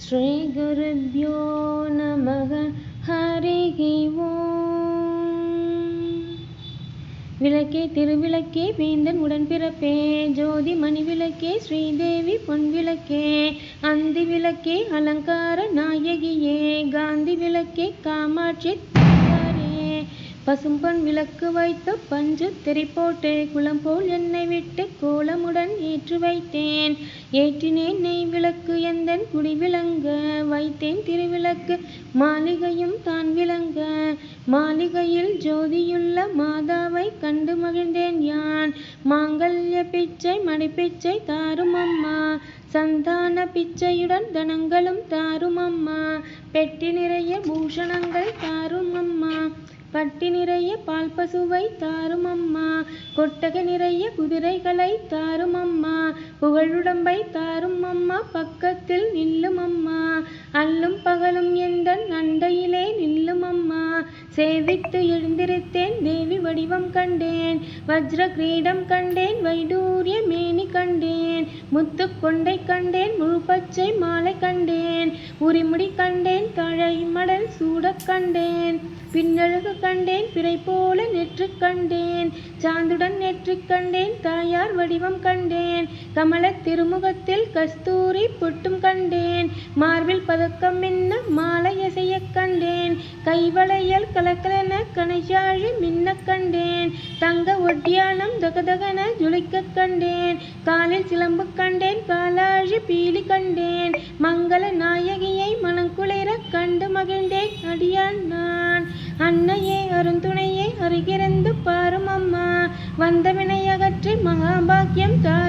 ஸ்ரீகுருभ्यो நமக ஹரிஹி ஓம். விளக்கே திருவிளக்கே வேந்தன் உடன்பிறப்பே ஜோதி மணி விளக்கே ஸ்ரீதேவி பொன் விளக்கே அந்தி விளக்கே அலங்கார நாயகியே காந்தி விளக்கே காமாட்சி பசும்பொன் விளக்கு வைத்த பஞ்சு திரி போட்டு குளம் போல் என்னை விட்டு கோலமுடன் ஏற்று வைத்தேன். ஏற்றினேன் நெய் விளக்கு எந்தன் குடி விளங்க வைத்தேன் திருவிளக்கு மாளிகையும் தான் விளங்க. மாளிகையில் ஜோதியுள்ள மாதாவை கண்டு மகிழ்ந்தேன் யான். மாங்கல்ய பிச்சை மடிப்பிச்சை தாரும் அம்மா. சந்தான பிச்சையுடன் தனங்களும் தாரும் அம்மா. பெட்டி நிறைய பூஷணங்கள் தாரும் அம்மா. பட்டி நிறைய பால் பசுவை தாரும் அம்மா. கொட்டகை நிறைய குதிரைகளை தாரும் அம்மா. புகழுடம்பை தாரும் அம்மா. பக்கத்தில் நில்லும் அம்மா. அல்லும் பகலும் எந்த அண்டையிலே நில்லும் அம்மா. சேவித்து எழுந்திருத்தேன் தேவி வடிவம் கண்டேன். வஜ்ர கிரீடம் கண்டேன் வைடூரிய மேனி கண்டேன். முத்து கொண்டை கண்டேன் முழு பச்சை மாலை கண்டேன். உரிமுடி கண்டேன் தழை மடல் சூடக் கண்டேன். பின்னழகு கண்டேன் பிறை போல நெற்று கண்டேன். சாந்துடன் நெற்று கண்டேன் தாயார் வடிவம் கண்டேன். கமல திருமுகத்தில் கஸ்தூரி பொட்டும் கண்டேன். மார்பில் பதக்கம் மின்ன மாலை எசைய கண்டேன். கைவளையல் கலக்கலன கனையாழி மின்ன கண்டேன். தங்க ஒட்டியானம் தகதகன ஜுளிக்க கண்டேன். காலில் சிலம்பு கண்டேன் காலாழி பீலி கண்டேன் மங்கள நாயகியை மனங்குளிர கண்டு மகிழ்ந்தேன் அடியான் நான். அன்னையே அருந்துணையே அருகிருந்து பாரும் அம்மா வந்த வினையகற்றி மகாபாக்கியம் தாரும்